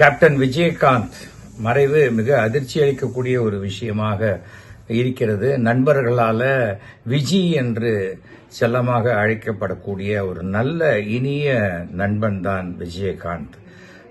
Captain Vijayakanth மறைவு மிக அதிர்ச்சி அளிக்கக்கூடிய ஒரு விஷயமாக இருக்கிறது. நண்பர்களால விஜி என்று செல்லமாக அழைக்கப்படக்கூடிய ஒரு நல்ல இனிய நண்பன் தான் விஜயகாந்த்.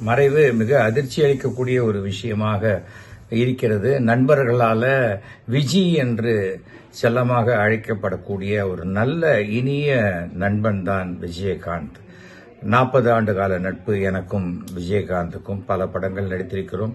மறைவு மிக அதிர்ச்சி அளிக்கக்கூடிய ஒரு விஷயமாக இருக்கிறது. நண்பர்களால விஜி என்று செல்லமாக அழைக்கப்படக்கூடிய ஒரு நல்ல இனிய நண்பன் தான் விஜயகாந்த். நாற்பது ஆண்டு கால நட்பு எனக்கும் விஜயகாந்துக்கும் பல படங்கள் நடித்திருக்கிறோம்.